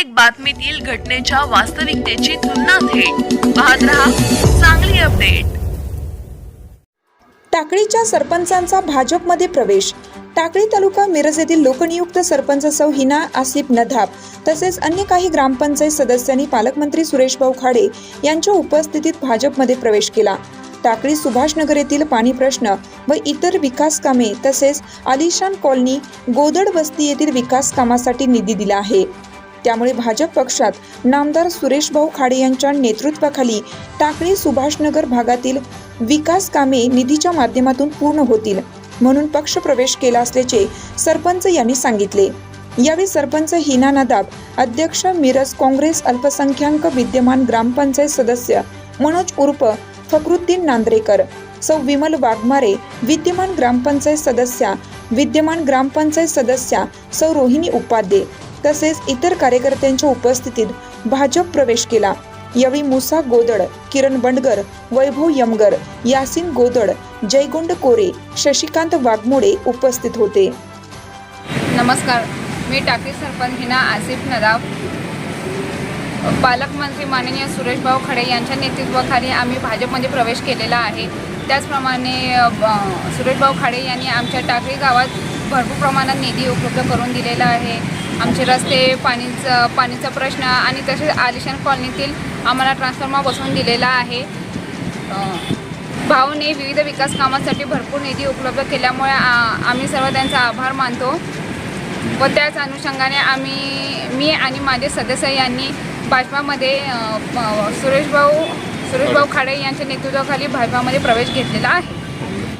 प्रत्येक बातमीतील घटनेच्या वास्तविकतेची तुलना थेट. पाहत रहा चांगली अपडेट. टाकळीच्या सरपंचांचा भाजपमध्ये प्रवेश. टाकळी तालुका मिरज येथील लोकनियुक्त सरपंच सौ हिना आसिफ नधाब तसेच अन्य काही ग्रामपंचायत सदस्यांनी पालकमंत्री सुरेश भाऊ खाडे यांच्या उपस्थितीत भाजपमध्ये प्रवेश केला. टाकळी सुभाषनगर येथील पाणी प्रश्न व इतर विकास कामे तसेच आलिशान कॉलनी गोदड वस्ती येथील विकास कामासाठी निधी दिला आहे. त्यामुळे भाजप पक्षात नामदार सुरेशभाऊ खाडे यांच्या नेतृत्वाखाली टाकळी सुभाषनगर भागातील विकास कामे निधीच्या माध्यमातून पूर्ण होतील म्हणून पक्ष प्रवेश केला असल्याचे सरपंच यांनी सांगितले. यावेळी सरपंच हिना नदाब अध्यक्ष मिरज काँग्रेस अल्पसंख्याक विद्यमान ग्रामपंचायत सदस्य मनोज उर्फ फकरुद्दीन नांद्रेकर सौ विमल वाघमारे विद्यमान ग्रामपंचायत सदस्या विद्यमान ग्रामपंचायत सदस्या सौ रोहिणी उपाध्ये तसेच इतर कार्यकर्त्यांच्या उपस्थितीत भाजप प्रवेश केला. यावेळी मुसा गोदड किरण बंडगर वैभव यमगर यासिन गोदड जयगुंड कोरे शशिकांत वाघमोडे उपस्थित होते. नमस्कार. मी टाकी सरपंच हिना आसिफ नदाब. पालकमंत्री माननीय सुरेशभाऊ खडे यांच्या नेतृत्वाखाली आम्ही भाजपमध्ये प्रवेश केलेला आहे. त्याचप्रमाणे सुरेशभाऊ खाडे यांनी आमच्या टाकळी गावात भरपूर प्रमाणात निधी उपलब्ध करून दिलेला आहे. आमचे रस्ते पाणीचं पाणीचा प्रश्न आणि तसेच आलिशान कॉलनीतील आम्हाला ट्रान्सफॉर्मर बसवून दिलेला आहे. भाऊने विविध विकास कामासाठी भरपूर निधी उपलब्ध केल्यामुळे आ- आम्ही सर्व त्यांचा आभार मानतो व त्याच अनुषंगाने आम्ही मी आणि माझे सदस्य यांनी भाजपामध्ये अ, प- सुरेशभाऊ सुरेशभाऊ खाडे यांच्या नेतृत्वाखाली भाजपामध्ये प्रवेश घेतलेला आहे.